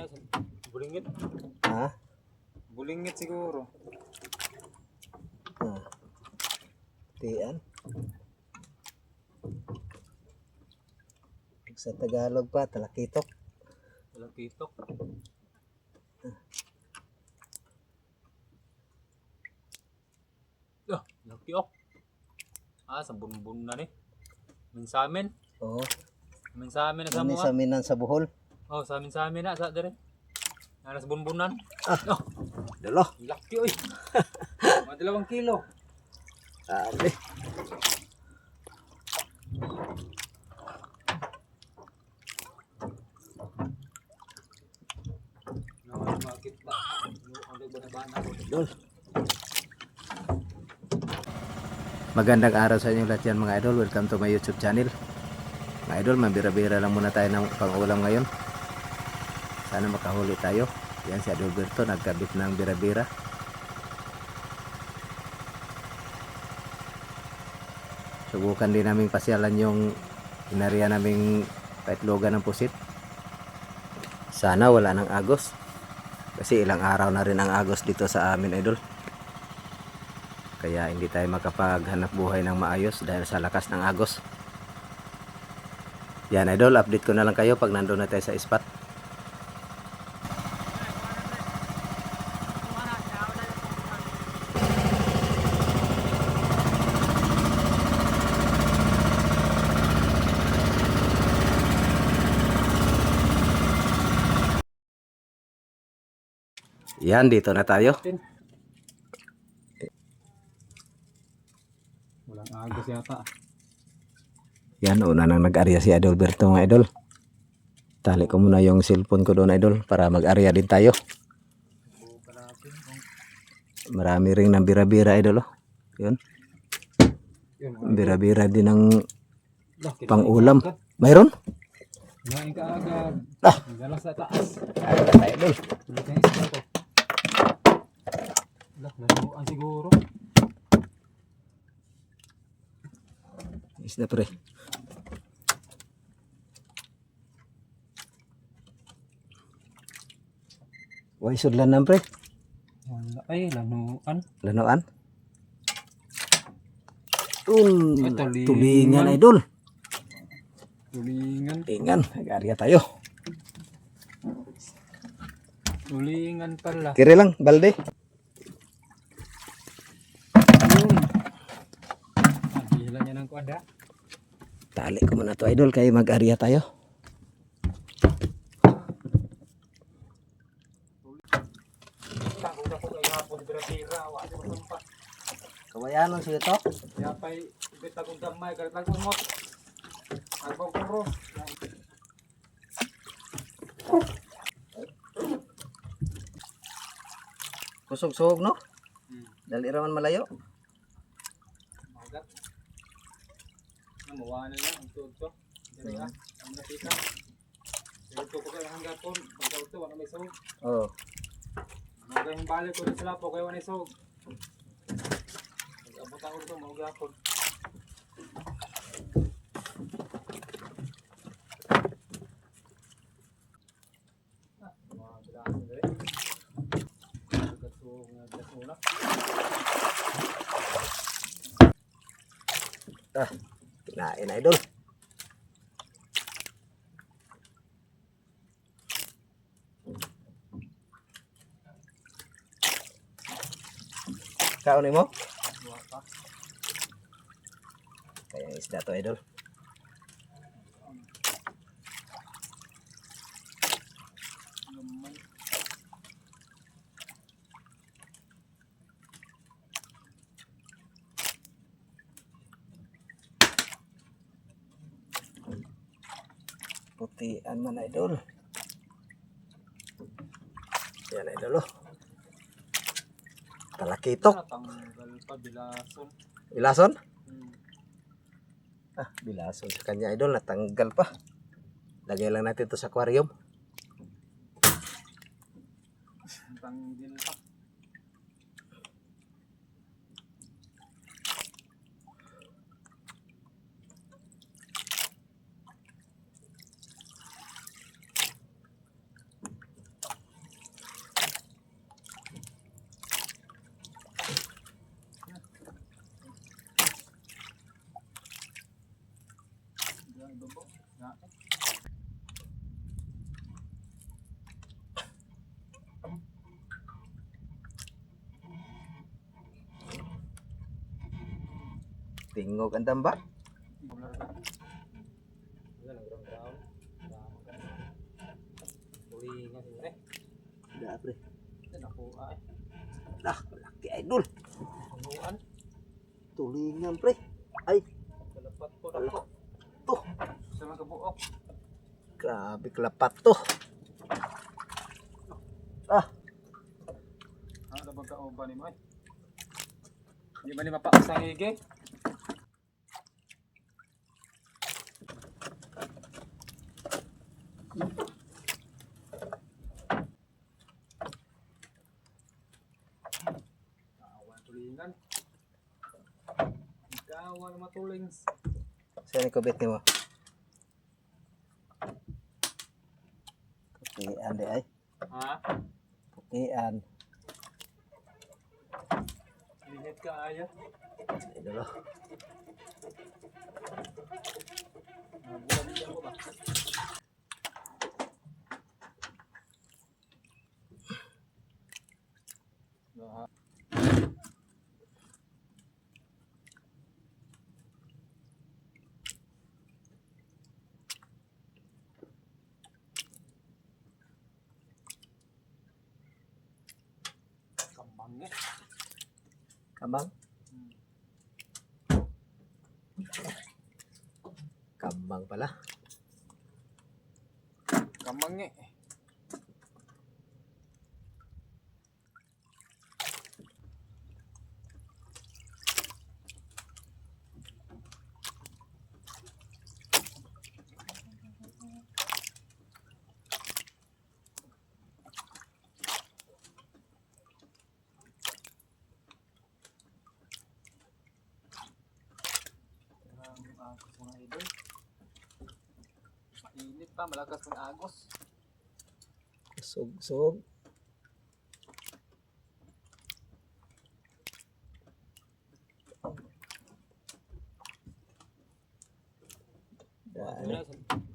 Wala, Bulingit. Ha? Bulingit siguro. Ah. Tian. Sa Tagalog pa, talakitok. Walang kitok. Ah, laki oh. Ah, sa bunbun na ni. Min sa amin. Oo. Min sa amin na sa Ano mga. sa minan sa buhol? Oh, sa amin sa amin na sa dire. Na sa bunbunan. Ah. Oh, Dalo. laki oy. Mga dalawang kilo. Sabi. No, bakit ba? Ano ba na ba na? Dol. Magandang araw sa inyo lahat yan mga idol. Welcome to my YouTube channel. Mga idol, mabira-bira lang muna tayo ng pangulam ngayon. Sana makahuli tayo. Yan si Adalberto, nagkabit ng bira-bira. Subukan din namin pasyalan yung inariya naming paitlogan ng pusit. Sana wala ng agos. Kasi ilang araw na rin ang agos dito sa amin idol. Kaya hindi tayo makapaghanap buhay ng maayos dahil sa lakas ng agos. Yan idol, update ko na lang kayo pag nandun na tayo sa spot. Yan, dito na tayo. Walang agos yata. Yan, una nang nag-arya si Adalberto mga idol. Tali ko muna yung cellphone ko doon idol para mag-arya din tayo. Marami ring ng bira-bira idol. Oh. Yun, bira-bira din ng Lah, kinain pang ka ulam. agad. Mayroon? Kinain ka agad. Ah. Dala sa taas. Idol. Yung isda ko. Lah, nanuan siguro. Isda pre. Uy, sudlan na pre. Wala. Ay, lanuan. Lanoan. Um, tulingan. tulingan idol. Tulingan. Tulingan, nag-arya tayo. Tulingan pala. Kiri lang, balde. Yun. Nagihila niya ng kuwada. Tali ko muna to idol kay mag-arya tayo. Kay sumpa. Kawayanon siya to. Kaya pa'y ibit akong damay. Kalit lang kumot. Agbaw ko ro. Kusog-sog no? Hmm. Dali raman malayo. Na lang. Ang tuod ko. Dali ka. Ang nakita. Pero ko kayo hanggang po. Pagkaw to. Wala may sawag. Oh. Mga yung balik ko rin sila po. Kaya wala may sawag. Pag-abot ako dito. Mga gapon. Ah, kinain idol. Kaon mo? Kaya isda to idol. Naman. Man idol. Yan idol oh. Talakitok. Bilason. Hmm. Ah, bilason sa kanya idol. Natanggal pa. Lagay lang natin to sa aquarium. Tanggil pa. Bingog ang damba. Bular ka. Yan ang ground ground. Tama ka. Tulingan siguro eh. Da pre. Lah, laki idol. Tulingan pre. Ay, Kalapat ko Wala. na. to. Sa mga kabuok. Grabe kalapat to. Ah, Ano ba ka o ba ni mo eh? Di ba ni mapaas ang higi? Kawan tulingan. Kawan matuling. saan ni kubit mo? Pukian di ay. Ha? Pukian. Init ka aya. Idol oh. Nabulan niya ko ba? Kambang. Kambang pala. Pa, malakas ng agos. Sug-sug. Dali.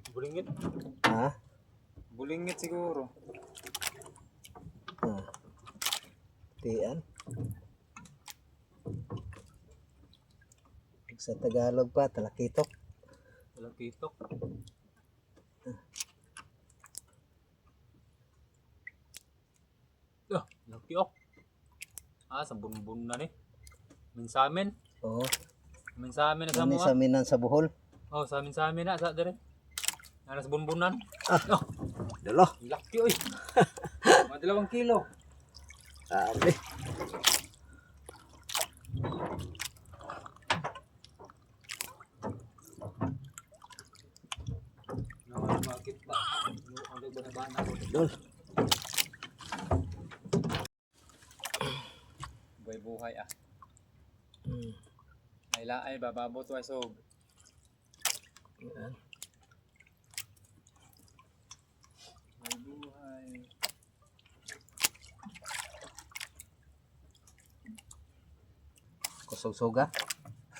Bulingit. Ha? Bulingit siguro. Ah. Tian. Sa Tagalog pa, talakitok. Walang Ah, laki oh. Ah, sa bunbun na ni. Minsamin. Oo. Minsamin na sa Ano mo. sa minan sa buhol? Oh, sa minsamin na sa dire. Ano sa bunbunan? Ah. Oh, Dalo. laki oy. Mga dalawang kilo. Sabi. Naman market ba? Ang dagbana-bana ko. Dol. Buhay buhay ah. Hmm. Ay bababot wa so. Yan. Buhay buhay. Kusog-suga.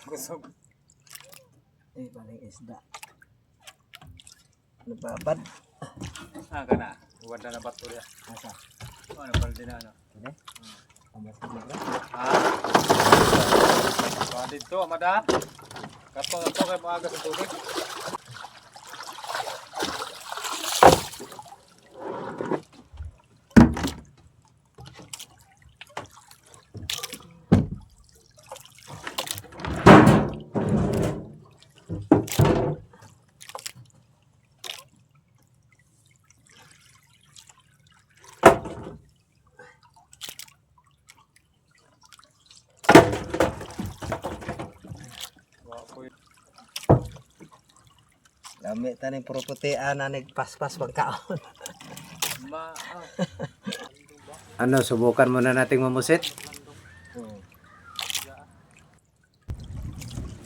Kusog. Eh, baling isda. Nababad. Ah, kana. Uwad na na bato ya. Asa? Ano pala din ano? Ini? Ha? Pa dito, amada. Kato kato kay maaga sa tubig. Wa ko Lami tani puro putian na nagpaspas pagkaon. Ano, subukan muna nating mamusit.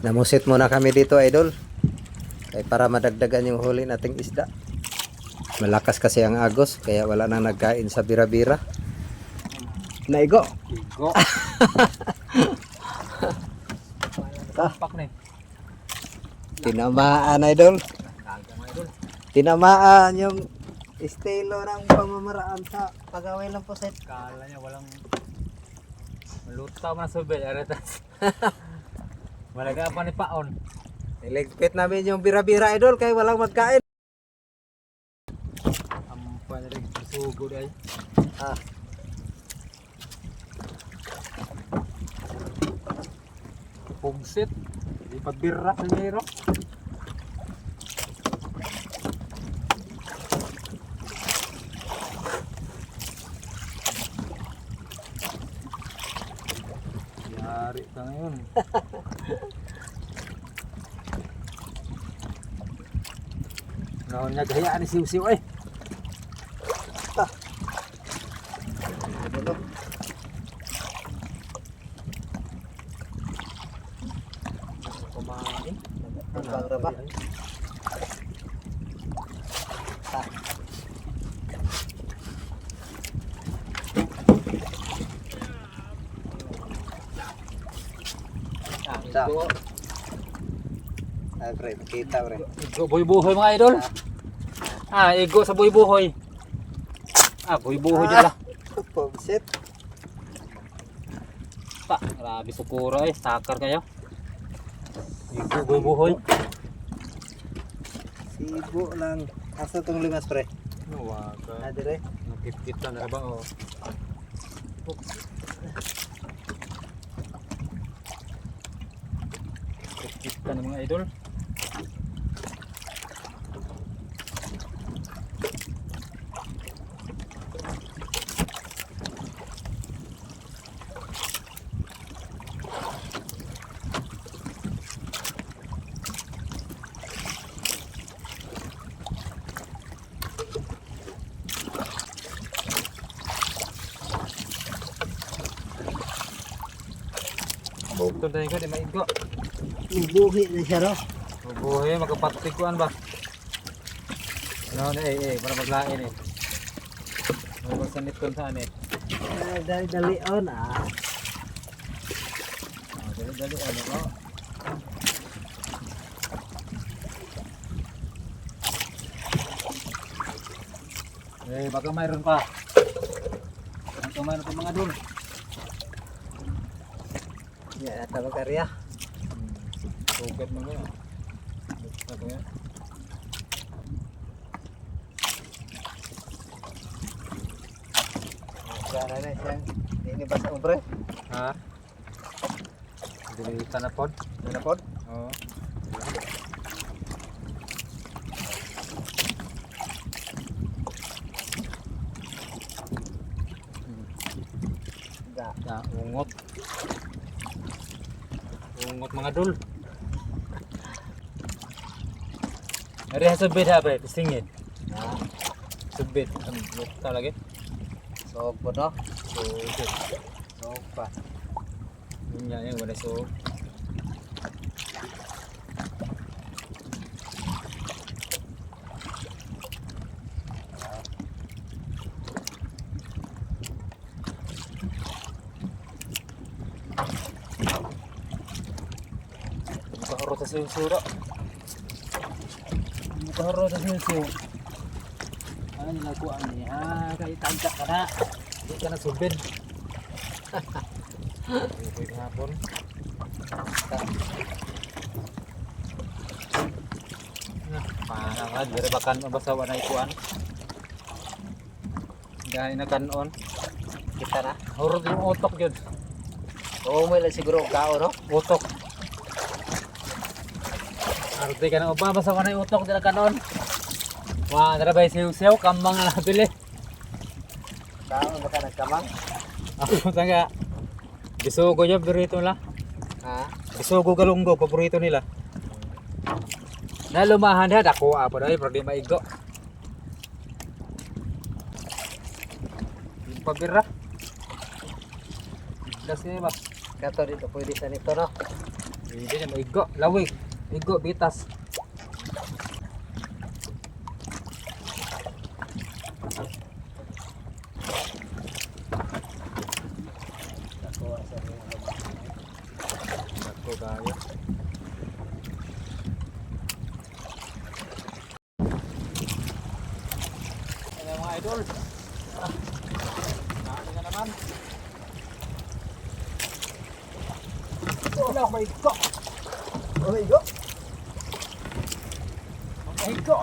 Namusit muna kami dito, idol. Kaya para madagdagan yung huli nating isda. Malakas kasi ang agos, kaya wala nang nagkain sa bira-bira. Naigo. Igo. Pak ni. Tinamaan, idol. Tinamaan yung estilo ng pamamaraan sa pagawin ng puset. Kala niya walang malutaw man sa bed. Aretas. Malaga pa ni Paon. Niligpit namin yung bira-bira idol kaya walang magkain. Ampa na rin sugo ay. Ah, Pugsit. Di pa birra sa nero. Yari ka ngayon. Niya gayaan ni Siw-Siw eh. idol. Kumain. Ang bangra ba? Ah. Ah, Sa. ito. Ay, pre. Igo buhay-buhay mga idol. Ah, igo sa buhay-buhay. Ah, buhay-buhay Ah. nila. Pogsit. Pa, grabe sukura eh. Stakar kayo. Igo buhay-buhay. Sibo lang. Asa tong limas pre? Nawaga. Ah, dire. Nakit-kit na ba oh. Nakit-kit ka ng mga idol. Ito tayo ko, di maigo. Buhi na siya no. Buhay, magkapatikuan ba? Ano na eh, eh, para maglain eh. Magsanit ko saan eh. Ah, dali dali on ah. Ah, dali-dali, ano ko. Eh, baka mayroon pa. Baka mayroon pa mga dun. Ya, ata magkarya. Hmm. Sugat mo gano'n. Basta ko yan. Sana na siya. Ini ba sa ubre? Ha? Dili ka na pod? Ano pod? Oo. Ga. Mga dul. Ari sa subit ha pre, pisingin. Subit. Ta lagi. so po no. So, okay. So pa. Yun yan, yun, wala so. Siyo-sura. Mukaharo sa siyo-siyo. Ano yung nakuha niya? Ah, kaya tagka ka na. Hindi ka na subid. Pwede hapon. Mana nga, dire bakan mabasawa na ikuan. Dahil na kanon. Kita na. Hurot yung utok yun. Oo, may lang siguro kao no. Utok. Arte ka na upa, basawa na yung utok dila kanon. Wah, nara ba siw-siw, kamang na nabili. Kao baka nagkamang. Ako tanga. Bisugo yung paborito nila. Ha? Bisugo galunggo, paborito nila. Na lumahan na, dako apa dahil, pero di maigo. Pabira. Kasi ba? Kato dito pwede sa nito no. Hindi na maigo. Lawig. Igo, bitas. Idol. Ah, Dami na naman. Wala, maigo. Ay ko.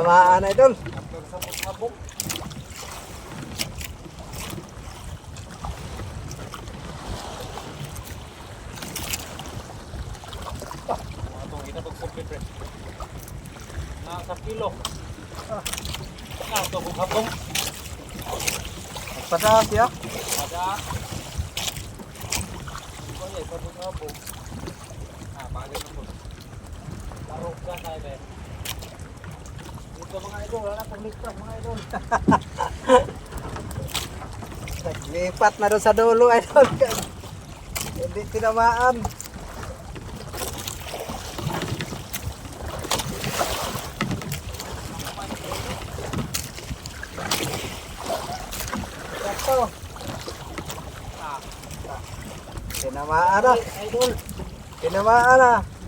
Tinamaan idol. Na sa kilo. Ah. Ah, to kung hapong. Padaas ya. Ya sa kung hapong. Ah, bagay na po. Laro ka tayo. Ito mga idol, wala na pang ligtas mga. Lipat na doon sa dulo idol. Hindi tinamaan. Ah, Tinamaan na. Tinamaan na.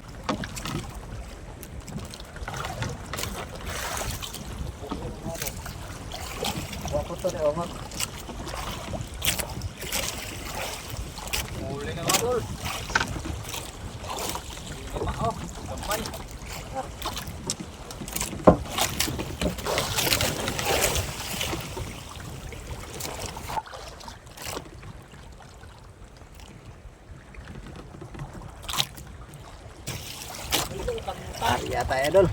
To ni Omar. Huli na mga idol. Hindi pa oh, gamay. Ah, yata idol.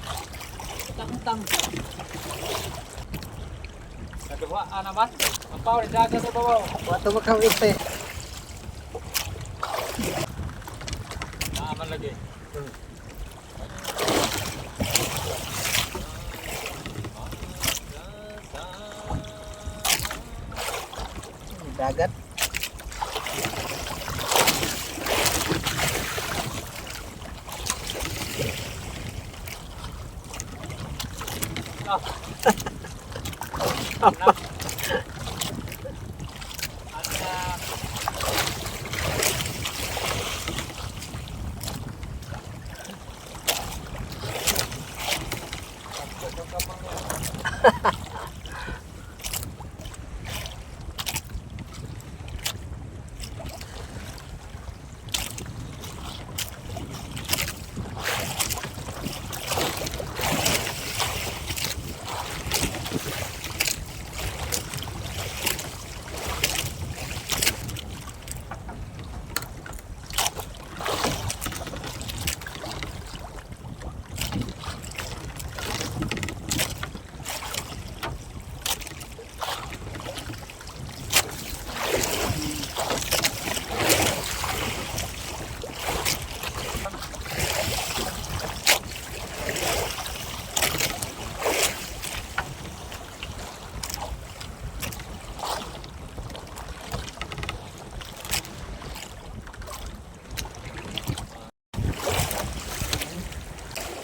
Tang-tang. Nagawa ah, naman. Ang power dagat sa babaw. Wato makawit eh. Naaman lagi. Dagat. Anak. Anak.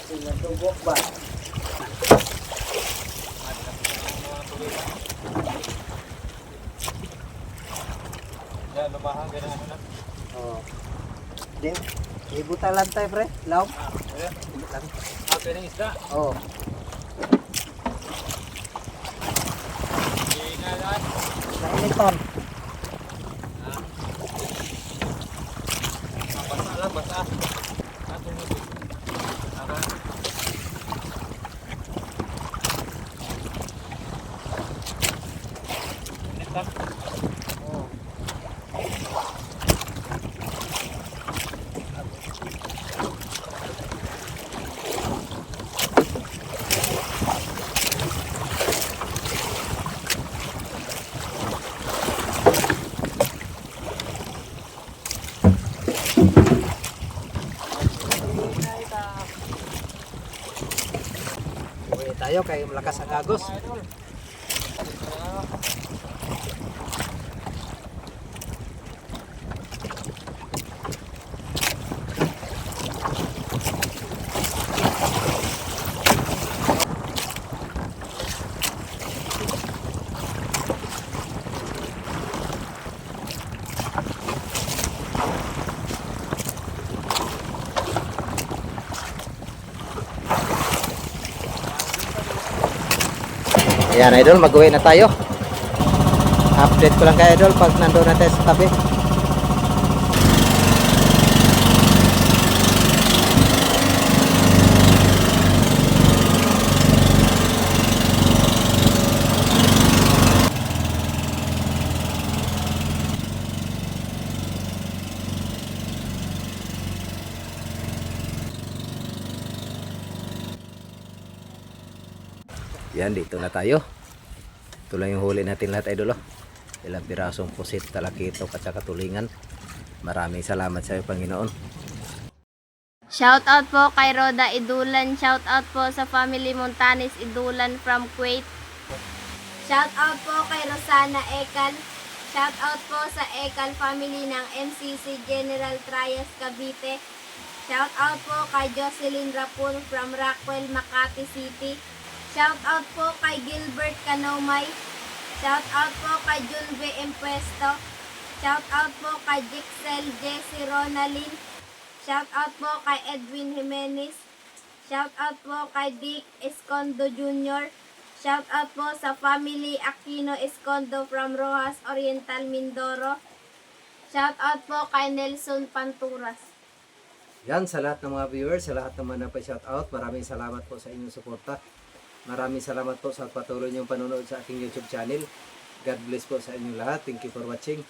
Sinatubok ba? Yan, lumahan ganun ano na. Oh. Di, lang tayo pre. Law. Ah, pwede ng isda. Oh. Ingalan. Nainitan. Ah. Ah, basa lang, basa. Uwi tayo kay malakas ang agos. Mga idol. Ah. Ayan idol, mag-uwi na tayo. Update ko lang kay idol pag nandoon na sa tabi. Yan, dito na tayo. Ito lang yung huli natin lahat idol. Oh. Ilang pirasong pusit, talakito, at saka tulingan. Maraming salamat sa iyo, Panginoon. Shout out po kay Roda Idulan. Shout out po sa family Montanes Idulan from Kuwait. Shout out po kay Rosana Ekal. Shout out po sa Ekal family ng MCC General Trias Cavite. Shout out po kay Jocelyn Rapul from Rockwell, Makati City. Shout out po kay Gilbert Kanomay. Shout out po kay Junve Empuesto. Shout out po kay Jixel Jessie Ronalyn. Shout out po kay Edwin Jimenez. Shout out po kay Dick Escondo Jr. Shout out po sa family Aquino Escondo from Rojas Oriental Mindoro. Shout out po kay Nelson Panturas. Yan, sa lahat ng mga viewers, sa lahat naman na pa-shout out, maraming salamat po sa inyong suporta. Maraming salamat po sa patuloy niyong panonood sa aking YouTube channel. God bless po sa inyong lahat. Thank you for watching.